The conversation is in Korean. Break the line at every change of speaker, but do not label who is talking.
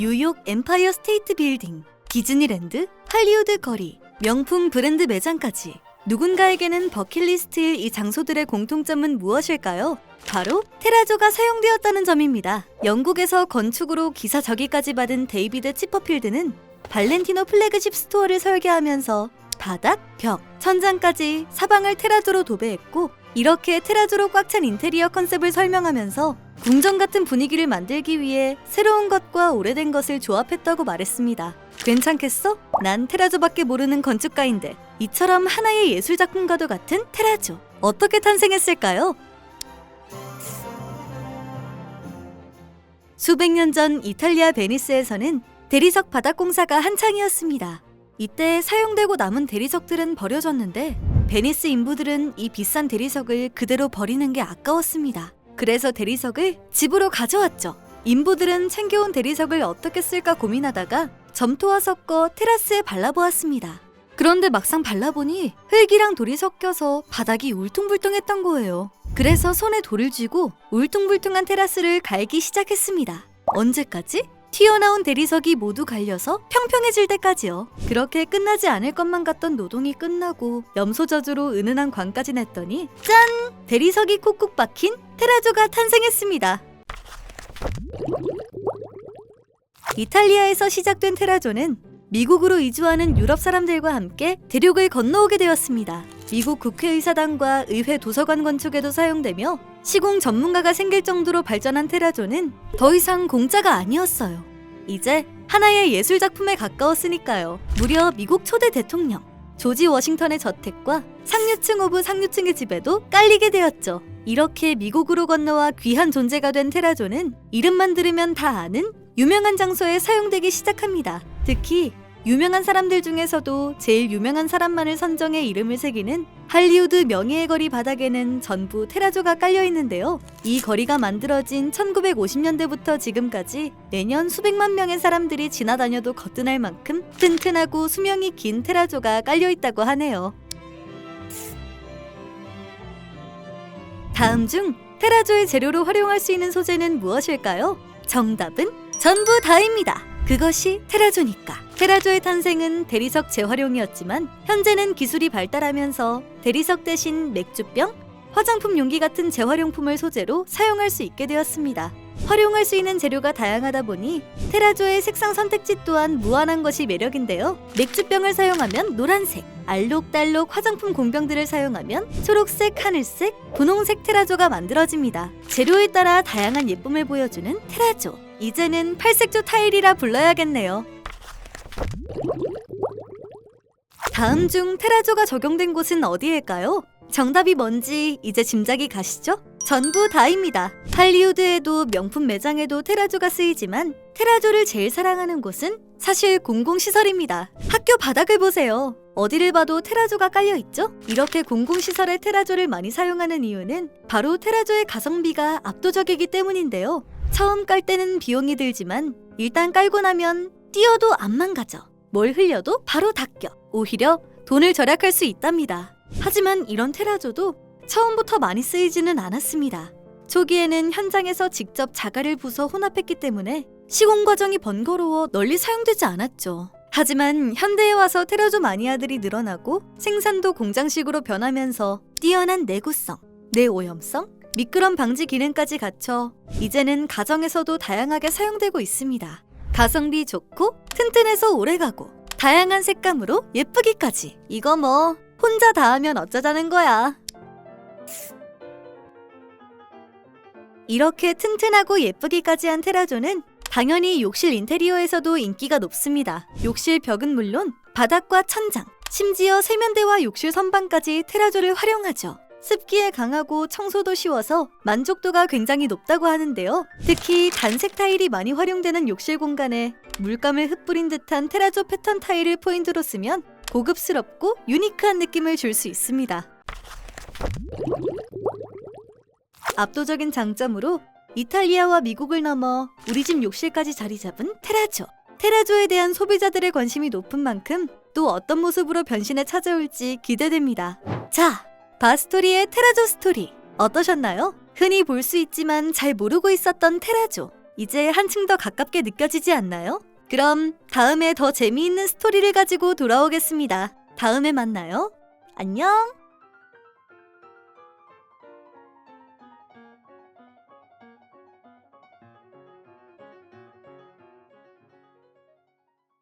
뉴욕 엠파이어 스테이트 빌딩, 디즈니랜드, 할리우드 거리, 명품 브랜드 매장까지 누군가에게는 버킷리스트일 이 장소들의 공통점은 무엇일까요? 바로 테라조가 사용되었다는 점입니다. 영국에서 건축으로 기사 저기까지 받은 데이비드 치퍼필드는 발렌티노 플래그십 스토어를 설계하면서 바닥, 벽, 천장까지 사방을 테라조로 도배했고 이렇게 테라조로 꽉 찬 인테리어 컨셉을 설명하면서 궁전 같은 분위기를 만들기 위해 새로운 것과 오래된 것을 조합했다고 말했습니다. 괜찮겠어? 난 테라조밖에 모르는 건축가인데 이처럼 하나의 예술 작품과도 같은 테라조 어떻게 탄생했을까요? 수백 년 전 이탈리아 베니스에서는 대리석 바닥 공사가 한창이었습니다. 이때 사용되고 남은 대리석들은 버려졌는데 베니스 인부들은 이 비싼 대리석을 그대로 버리는 게 아까웠습니다. 그래서 대리석을 집으로 가져왔죠. 인부들은 챙겨온 대리석을 어떻게 쓸까 고민하다가 점토와 섞어 테라스에 발라보았습니다. 그런데 막상 발라보니 흙이랑 돌이 섞여서 바닥이 울퉁불퉁했던 거예요. 그래서 손에 돌을 쥐고 울퉁불퉁한 테라스를 갈기 시작했습니다. 언제까지? 튀어나온 대리석이 모두 갈려서 평평해질 때까지요. 그렇게 끝나지 않을 것만 같던 노동이 끝나고 염소저주로 은은한 광까지 냈더니 짠! 대리석이 콕콕 박힌 테라조가 탄생했습니다. 이탈리아에서 시작된 테라조는 미국으로 이주하는 유럽 사람들과 함께 대륙을 건너오게 되었습니다. 미국 국회의사당과 의회 도서관 건축에도 사용되며 시공 전문가가 생길 정도로 발전한 테라조는 더 이상 공짜가 아니었어요. 이제 하나의 예술 작품에 가까웠으니까요. 무려 미국 초대 대통령 조지 워싱턴의 저택과 상류층 오브 상류층의 집에도 깔리게 되었죠. 이렇게 미국으로 건너와 귀한 존재가 된 테라조는 이름만 들으면 다 아는 유명한 장소에 사용되기 시작합니다. 특히 유명한 사람들 중에서도 제일 유명한 사람만을 선정해 이름을 새기는 할리우드 명예의 거리 바닥에는 전부 테라조가 깔려 있는데요. 이 거리가 만들어진 1950년대부터 지금까지 매년 수백만 명의 사람들이 지나다녀도 거뜬할 만큼 튼튼하고 수명이 긴 테라조가 깔려 있다고 하네요. 다음 중 테라조의 재료로 활용할 수 있는 소재는 무엇일까요? 정답은 전부 다입니다. 그것이 테라조니까. 테라조의 탄생은 대리석 재활용이었지만 현재는 기술이 발달하면서 대리석 대신 맥주병, 화장품 용기 같은 재활용품을 소재로 사용할 수 있게 되었습니다. 활용할 수 있는 재료가 다양하다 보니 테라조의 색상 선택지 또한 무한한 것이 매력인데요. 맥주병을 사용하면 노란색, 알록달록 화장품 공병들을 사용하면 초록색, 하늘색, 분홍색 테라조가 만들어집니다. 재료에 따라 다양한 예쁨을 보여주는 테라조. 이제는 팔색조 타일이라 불러야겠네요. 다음 중 테라조가 적용된 곳은 어디일까요? 정답이 뭔지 이제 짐작이 가시죠? 전부 다입니다. 할리우드에도 명품 매장에도 테라조가 쓰이지만 테라조를 제일 사랑하는 곳은 사실 공공시설입니다. 학교 바닥을 보세요. 어디를 봐도 테라조가 깔려 있죠? 이렇게 공공시설에 테라조를 많이 사용하는 이유는 바로 테라조의 가성비가 압도적이기 때문인데요. 처음 깔 때는 비용이 들지만 일단 깔고 나면 띄어도 안 망가져. 뭘 흘려도 바로 닦여. 오히려 돈을 절약할 수 있답니다. 하지만 이런 테라조도 처음부터 많이 쓰이지는 않았습니다. 초기에는 현장에서 직접 자갈을 부숴 혼합했기 때문에 시공 과정이 번거로워 널리 사용되지 않았죠. 하지만 현대에 와서 테라조 마니아들이 늘어나고 생산도 공장식으로 변하면서 뛰어난 내구성, 내오염성, 미끄럼 방지 기능까지 갖춰 이제는 가정에서도 다양하게 사용되고 있습니다. 가성비 좋고 튼튼해서 오래가고 다양한 색감으로 예쁘기까지 이거 뭐 혼자 다 하면 어쩌자는 거야. 이렇게 튼튼하고 예쁘기까지 한 테라조는 당연히 욕실 인테리어에서도 인기가 높습니다. 욕실 벽은 물론 바닥과 천장, 심지어 세면대와 욕실 선반까지 테라조를 활용하죠. 습기에 강하고 청소도 쉬워서 만족도가 굉장히 높다고 하는데요. 특히 단색 타일이 많이 활용되는 욕실 공간에 물감을 흩뿌린 듯한 테라조 패턴 타일을 포인트로 쓰면 고급스럽고 유니크한 느낌을 줄 수 있습니다. 압도적인 장점으로 이탈리아와 미국을 넘어 우리 집 욕실까지 자리 잡은 테라조. 테라조에 대한 소비자들의 관심이 높은 만큼 또 어떤 모습으로 변신해 찾아올지 기대됩니다. 자, 바스토리의 테라조 스토리 어떠셨나요? 흔히 볼 수 있지만 잘 모르고 있었던 테라조. 이제 한층 더 가깝게 느껴지지 않나요? 그럼 다음에 더 재미있는 스토리를 가지고 돌아오겠습니다. 다음에 만나요. 안녕!